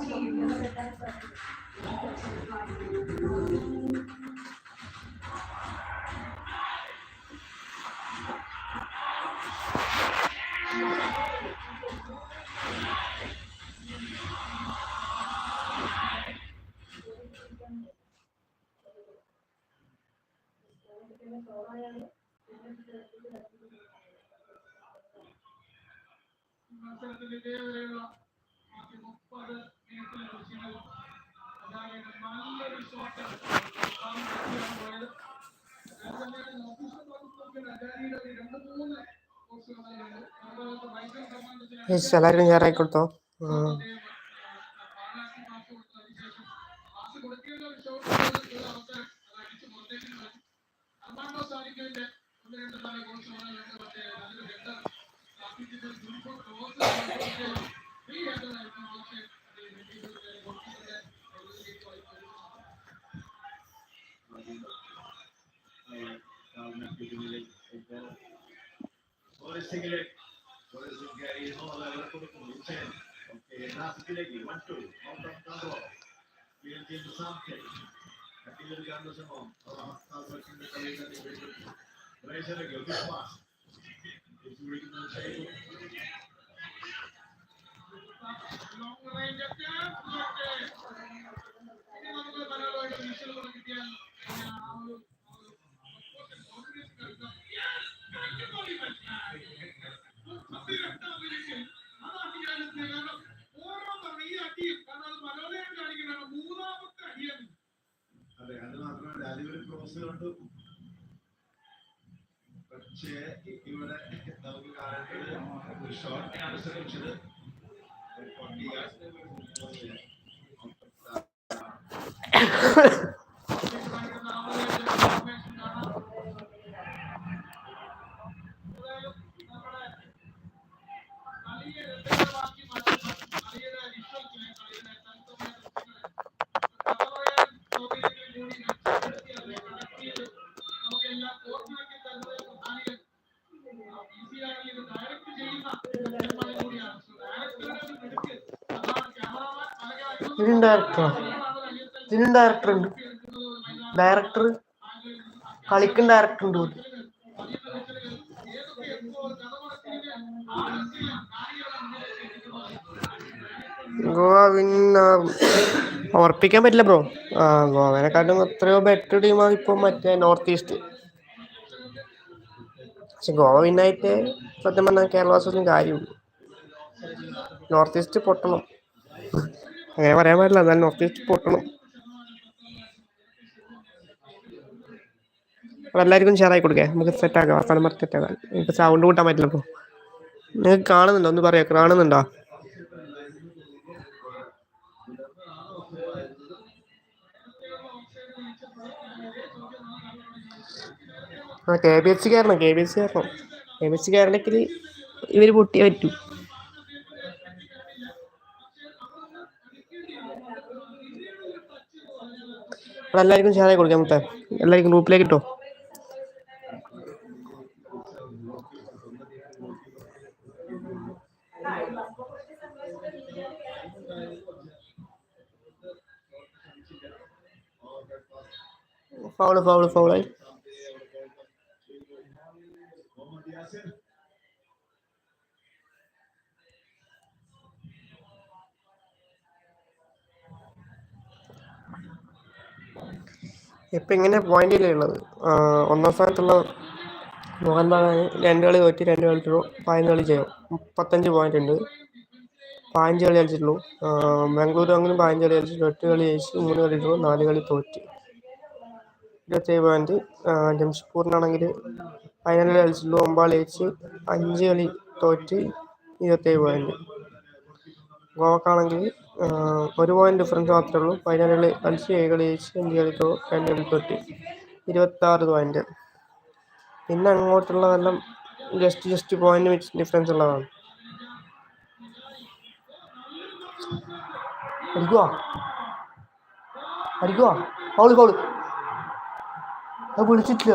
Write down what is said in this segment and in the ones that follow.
team. ദൃശ്യങ്ങൾ അതായത് നല്ലൊരു ഷോട്ട് പോയത് cigarette? What is it, Gary? You know, I put it in the chin. Okay, now cigarette, one, two. Out of combo. We'll give something. Happy little Gandhi Samom. Oh, I'm watching the television. Raise it again. This fast. If you read the table. Long range attack. short answer which is for the ഇതിന് ഡയറക്ടറോ ഇതിനും director ഉണ്ട്. Director കളിക്കുന്ന director ഉണ്ട് ഗോവ ഉറപ്പിക്കാൻ പറ്റില്ല bro. ഗോവനെക്കാട്ടും എത്രയോ better ടീമാണ് ഇപ്പൊ മറ്റേ നോർത്ത് ഈസ്റ്റ് പക്ഷെ ഗോവ വിന്നായിട്ട് സത്യം പറഞ്ഞാൽ കേരള ബ്ലാസ്റ്റേഴ്സിന് കാര്യമുള്ളൂ നോർത്ത് ഈസ്റ്റ് പൊട്ടണം. അങ്ങനെ പറയാൻ പാടില്ല. എന്നാൽ നോർത്ത് ഈസ്റ്റ് പൊട്ടണം. അപ്പോൾ എല്ലാവർക്കും ഷെയർ ആയി കൊടുക്കേ. നമുക്ക് സെറ്റ് ആക്കാം. അവസാനം പറഞ്ഞ് സെറ്റ് ആക്കാം എനിക്ക് സൗണ്ട് കൂട്ടാൻ പറ്റില്ല നിങ്ങൾക്ക് കാണുന്നുണ്ടോ? ഒന്ന് പറയാം? കാണുന്നുണ്ടോ? ആ കെ ബി എഫ് സി കയറണം കെ ബി എഫ് സി കയറണം കെ ബി എഫ് സി കയറണമെങ്കിൽ ഇവർ പൊട്ടിയേ പറ്റൂ. എല്ലാവർക്കും ഷെയർ ആയി കൊടുക്കാം മുത്തേ. എല്ലാവർക്കും ഗ്രൂപ്പിലേക്ക് ഇട്ടോ. ഫൗൾ ഫൗൾ ഫൗളായി മുഹമ്മദ് യാസിർ ഇപ്പം ഇങ്ങനെ പോയിന്റിലേ ഉള്ളത്? ആ, ഒന്നാം സ്ഥാനത്തുള്ള മോഹൻ ബഗാന് രണ്ട് കളി തോറ്റി രണ്ട് കളി പതിനഞ്ച് കളി ചെയ്യും മുപ്പത്തഞ്ച് പോയിന്റ് ഉണ്ട്. പതിനഞ്ച് കളി കളിച്ചിട്ടുള്ളൂ. ബാംഗ്ലൂർ അങ്ങനെ പതിനഞ്ച് കളി കളിച്ചിട്ടുള്ളൂ എട്ട് കളി ജയിച്ചു മൂന്ന് കളി ഇട്ടു നാല് കളി തോറ്റ്. ഇരുപത്തേഴ് പോയിന്റ് ജംഷഡ്പൂരിനാണെങ്കിൽ പതിനാല് കളി കളിച്ചിട്ടുള്ളൂ ഒമ്പത് കളി ജയിച്ച് അഞ്ച് കളി തോറ്റ് ഇരുപത്തേഴ് പോയിന്റ് ഗോവക്കാണെങ്കിൽ ഒരു പോയിന്റ് ഡിഫറൻസ് മാത്രമേ ഉള്ളൂ. ഫൈനലിൽ കളി കളിച്ച് ഏഴ് കളി ജയിച്ച് അഞ്ച് കളി തോ രണ്ട് കളി തോറ്റ് ഇരുപത്താറ് പോയിന്റ് പിന്നെ അങ്ങോട്ടുള്ളതെല്ലാം ജസ്റ്റ് ജസ്റ്റ് പോയിന്റ് ഡിഫറൻസ് ഉള്ളതാണ്. അടിക്കുവാ? അടിക്കുവാ? അത് വിളിച്ചിട്ടില്ല.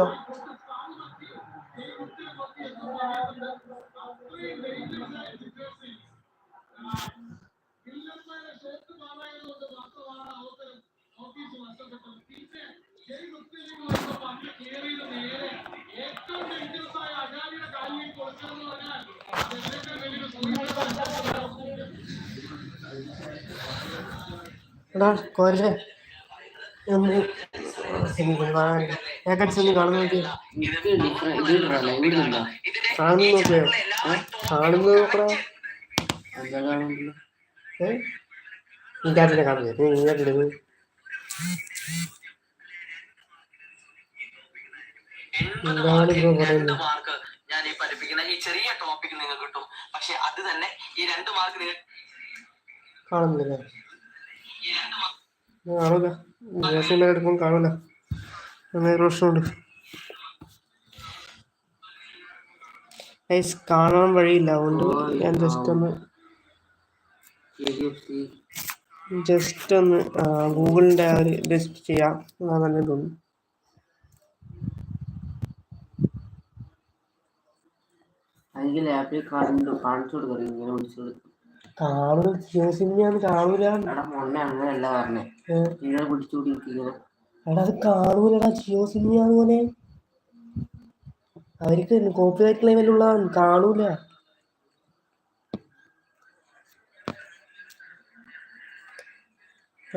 എടാ കോരേ. ഒന്ന് ഏകദേശം ഒന്ന് കാണുന്ന നോക്കി ഇത് ഡിഫറെന്റ് ഇത് ഇടണല്ലോ ഇവിടുന്നുണ്ടോ കാണുന്ന നോക്കിയോ. കാണുന്നത് നോക്കടാ. ഏ? നീ നീക്കാറ്റിടുന്നത് എന്താണ് ഇപ്പൊ മാർക്ക് ഞാൻ ഈ പഠിപ്പിക്കുന്ന ഈ ചെറിയ ടോപ്പിക് നിങ്ങൾക്ക് കിട്ടും. പക്ഷെ അത് തന്നെ ഈ രണ്ട് മാർക്ക് നിങ്ങൾ കാണുന്നില്ലേ കാണൂല. ദിവസം എടുക്കുമ്പോൾ കാണൂല. അങ്ങനെ ഒരു പ്രശ്നമുണ്ട്. കാണാൻ വഴിയില്ല. അതുകൊണ്ട് ഞാൻ ജസ്റ്റ് ഒന്ന് ജസ്റ്റ് ഒന്ന് ഗൂഗിളിന്റെ ആ ഒരു ലിസ്റ്റ് ചെയ്യാം. അതാ തന്നെ തോന്നുന്നു കാണൂല ജിയോ സിനിമയാണ് കാണൂല എടാ മൊണ്ണ അങ്ങനെയല്ല പറഞ്ഞേ. ഏ, നിങ്ങളെ പിടിച്ചുകൂടി ഇങ്ങനെ എടാ അത് കാണൂലടാ ജിയോ സിനിമയാണ് പോലെ അവർക്ക് കോപ്പി റൈറ്റ് ക്ലെയിമിലുള്ള കാണൂല.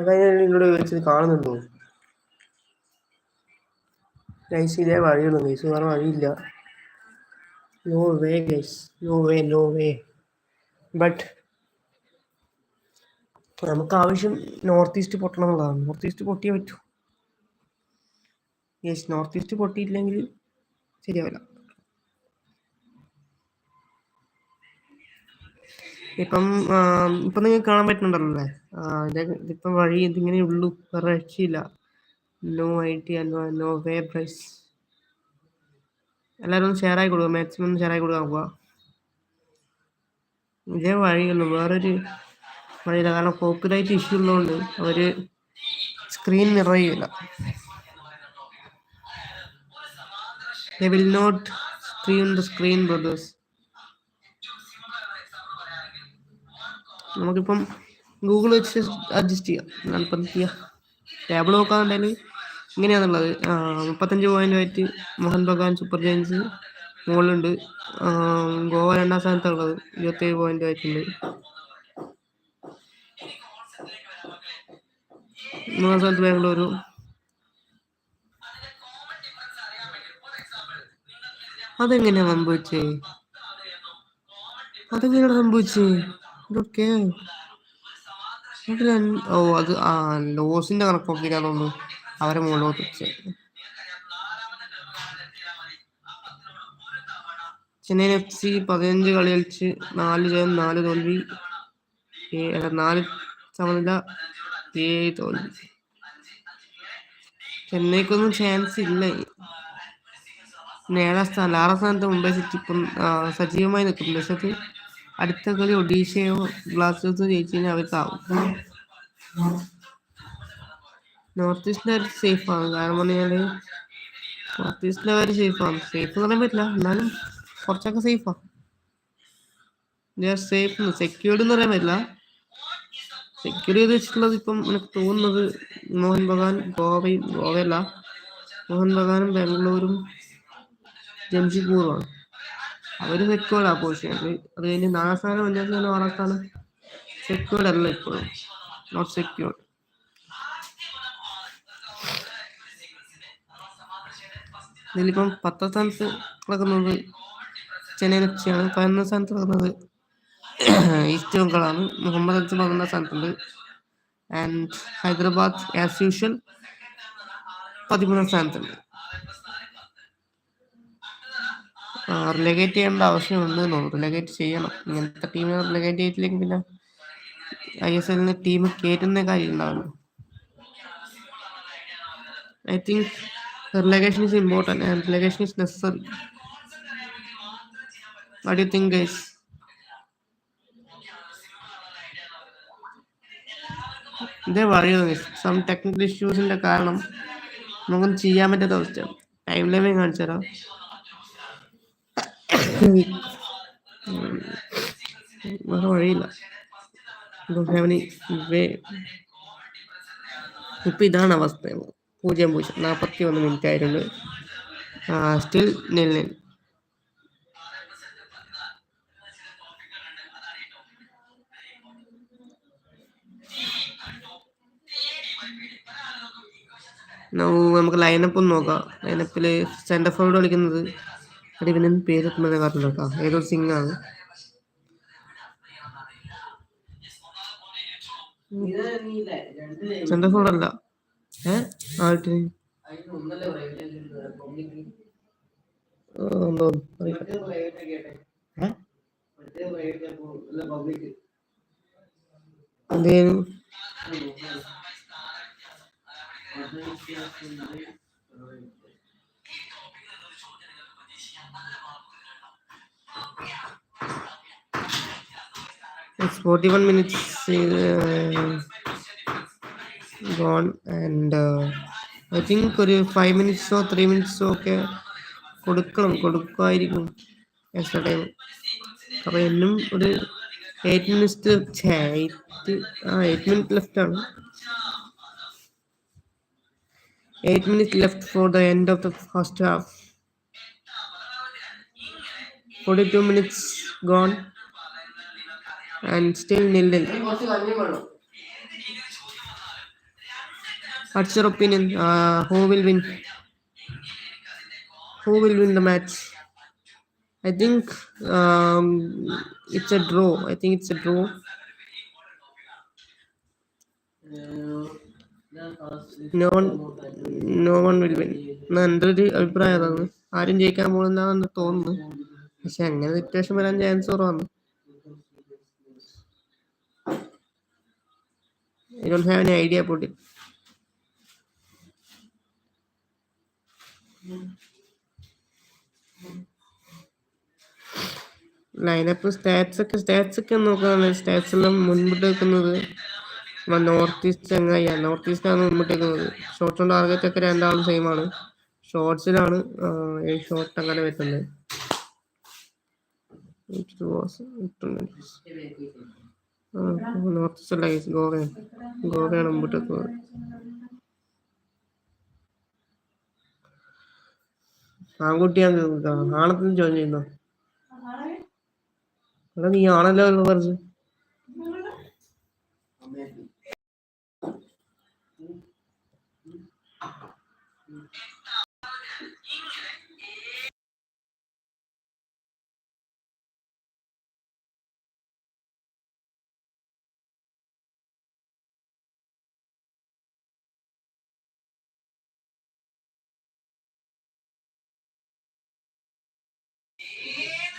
അതാ ഞാൻ നിന്നോട് ചോദിച്ചത് കാണുന്നുണ്ടോ? ഗൈസ് ഇതേ വഴിയുള്ളൂ. ഗൈസ് വേറെ വഴിയില്ല. No way guys no way no way but നമുക്ക് ആവശ്യം നോർത്ത് ഈസ്റ്റ് പൊട്ടണം എന്നുള്ളതാണ് നോർത്ത് ഈസ്റ്റ് പൊട്ടിയേ പറ്റൂ. യെസ് നോർത്ത് ഈസ്റ്റ് പൊട്ടിയില്ലെങ്കിൽ ശരിയാവില്ല. ഇപ്പം ഇപ്പം നിങ്ങൾക്ക് കാണാൻ പറ്റുന്നുണ്ടല്ലോ അല്ലേ? ആ, വഴി ഇതിങ്ങനെ ഉള്ളൂ. വേറെ രക്ഷയില്ല. നോ ഐഡിയ അല്ലോ നോ വേ പ്രൈസ് എല്ലാവരും ഒന്ന് ഷെയർ ആയി കൊടുക്കുക മാക്സിമം ഒന്ന് ഷെയർ ആയി കൊടുക്കാൻ പോവാ. ഇതേ വഴിയുള്ളൂ. വേറൊരു വഴിയില്ല. കാരണം കോപ്പിറൈറ്റ് ഇഷ്യൂ ഉള്ളതുകൊണ്ട് അവർ screen നിറയില്ല they will not not stream screen brothers. നമുക്കിപ്പം ഗൂഗിൾ വെച്ച് അഡ്ജസ്റ്റ് ചെയ്യാം. നാൽപ്പത്തി ടേബിൾ നോക്കാന്നുണ്ടെങ്കിൽ ഇങ്ങനെയാണുള്ളത്. മുപ്പത്തഞ്ച് പോയിന്റ് ആയിട്ട് മോഹൻ ബഗാൻ സൂപ്പർ ജയൻസ് മുകളിലുണ്ട് ഗോവ രണ്ടാം സ്ഥാനത്തുള്ളത്. ഇരുപത്തേഴ് പോയിന്റ് ആയിട്ടുണ്ട്. മൂന്നാം സ്ഥാനത്ത് ബാംഗ്ലൂരു. അതെങ്ങനെയാ സംഭവിച്ചേ? അതെങ്ങനെയാണ് സംഭവിച്ചേ? ഇതൊക്കെ ഓ അത് ആ ലോസിന്റെ കണക്ക് നോക്കിയിട്ടാ തോന്നുന്നു. അവരെ മുകളിലോട്ട് ചെന്നൈ എഫ് സി പതിനഞ്ച് കളി കളിച്ച് നാല് ജയം നാല് തോൽവി. നാല് സമനില ഏഴ് തോൽവി. ചെന്നൈക്കൊന്നും ചാൻസ് ഇല്ല. നേടാ സ്ഥാനം ആറാം സ്ഥാനത്ത് മുംബൈ സിറ്റി ഇപ്പം സജീവമായി നിൽക്കുന്നു. പക്ഷെ അടുത്ത കളി ഒഡീഷയോ ബ്ലാസ്റ്റേഴ്സോ ജയിച്ചു കഴിഞ്ഞാൽ അവർക്കാവും നോർത്ത് ഈസ്റ്റിനവർ സേഫാണ് കാരണം പറഞ്ഞാൽ നോർത്ത് ഈസ്റ്റിന് അവർ സേഫാണ് സേഫ് എന്ന് പറയാൻ പറ്റില്ല. എന്നാലും കുറച്ചൊക്കെ സേഫാണ് സേഫ് സെക്യൂർഡ് എന്ന് പറയാൻ പറ്റില്ല. സെക്യൂർ ചെയ്ത് വെച്ചിട്ടുള്ളത് ഇപ്പം എനിക്ക് തോന്നുന്നത് മോഹൻ ബഗാൻ ഗോവയും ഗോവയല്ല. മോഹൻ ബഗാനും ബാംഗ്ലൂരും ജംഷഡ്പൂറുമാണ് അവർ സെക്യൂർഡ് ആ പൊസിഷൻ അത് കഴിഞ്ഞ് നാലാം സ്ഥാനം അഞ്ചാം സ്ഥാനം ആറാം സെക്യൂർഡ് അല്ല ഇപ്പോഴും നോട്ട് സെക്യൂർഡ് ഇതിലിപ്പം പത്താം സ്ഥാനത്ത് കിടക്കുന്നത് ചെന്നൈ എഫ് സിയാണ് പതിനൊന്നാം സ്ഥാനത്ത് കിടക്കുന്നത് ഈസ്റ്റ് ബംഗാളാണ് മുഹമ്മദ് അൻസ് പതിനൊന്നാം സ്ഥാനത്തുണ്ട്. ആൻഡ് ഹൈദരാബാദ് ആസ് യൂഷ്വൽ പതിമൂന്നാം സ്ഥാനത്തുണ്ട്. റിലഗേറ്റ് ചെയ്യേണ്ട ആവശ്യമുണ്ട് റിലഗേറ്റ് ചെയ്യണം. ഇങ്ങനത്തെ ടീമിനെ റിലഗേറ്റ് ചെയ്തില്ലെങ്കിൽ പിന്നെ ഐ എസ് എല്ലിന് ടീം കയറ്റുന്ന കാര്യം ഉണ്ടാവുള്ളൂ I think relegation is important and relegation is necessary. What you think guys ഇതേ പറയുന്നത് സം ടെക്നിക്കൽ ഇഷ്യൂസിന്റെ കാരണം നമുക്കൊന്നും ചെയ്യാൻ പറ്റാത്ത അവസ്ഥ ടൈം ലൈൻ കാണിച്ചു തരാം. വേറെ വഴിയില്ല. ഇപ്പൊ ഇതാണ് അവസ്ഥ പൂജ്യം പൂജ്യം നാൽപ്പത്തി ഒന്ന് മിനിറ്റ് ആയിട്ടുണ്ട് സ്റ്റിൽ നെൽ നെൽ നമുക്ക് ലൈനപ്പ് നോക്കാം ലൈനപ്പിൽ സെന്റർ ഫോർവേഡ് കളിക്കുന്നത് അത് ഇവനും പേര് എത്തുന്നത് പറഞ്ഞില്ല കേട്ടോ ഏതോ സിംഗ് ആണ് സെന്റർ ഫോർവേഡ് അല്ല ആയിട്ട് അതിന് It's 41 minutes uh, gone and uh, I think ഒരു ഫൈവ് മിനിറ്റ്സോ ത്രീ മിനിറ്റ്സോ ഒക്കെ കൊടുക്കണം. കൊടുക്കുമായിരിക്കും എക്സ്ട്രാ ടൈം അപ്പോൾ എന്നും ഒരു എയ്റ്റ് മിനിറ്റ്സ് എയ്റ്റ് ആ എയ്റ്റ് മിനിറ്റ് ലെഫ്റ്റ് ആണ്. Eight minute left for the end of the first half forty minutes gone and still nil nil What's your opinion? Uh, who will win? Who will win the match? I think um, it's a draw. I think it's a draw. No one, no one will win. ഒരു അഭിപ്രായം അതാണ് ആരും ജയിക്കാൻ പോകുന്നതാണെന്ന് തോന്നുന്നു പക്ഷെ അങ്ങനെ situation വരാൻ chance കുറവാണ് ഐ ഹാവ് any ഐഡിയ പൊട്ടി ലൈനപ്പ് സ്റ്റാറ്റ്സ് ഒക്കെ സ്റ്റാറ്റ്സ് ഒക്കെ നോക്കുകയാണെങ്കിൽ സ്റ്റാറ്റ്സ് എല്ലാം മുൻപിട്ട് വെക്കുന്നത് നോർത്ത് ഈസ്റ്റ് ചങ്ങായിയാ നോർത്ത് ഈസ്റ്റ് ആണ് മുൻപിട്ട് വെക്കുന്നത് ഷോർട്സ് ടാർഗറ്റ് ഒക്കെ രണ്ടാളും സെയിം ആണ്. ഷോർട്സിലാണ് ഷോർട്ട് അങ്ങനെ വരുന്നത്. നോർത്ത് ഈസ്റ്റ് അല്ല ഗോവയാണ്. ഗോവയാണ് മുമ്പിട്ട് പോകുന്നത് ആൺകുട്ടിയാണ് ആണത്തിന് ജോയിൻ ചെയ്യുന്നോ? നീ ആണല്ലോ പറഞ്ഞു.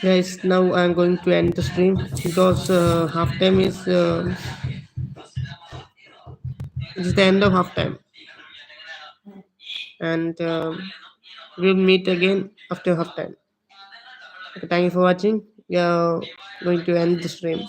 Guys, now I'm going to end the stream because uh, half time is uh, it's the end of half time, and um we'll meet again after half time. Okay, thank you for watching. We are going to end the stream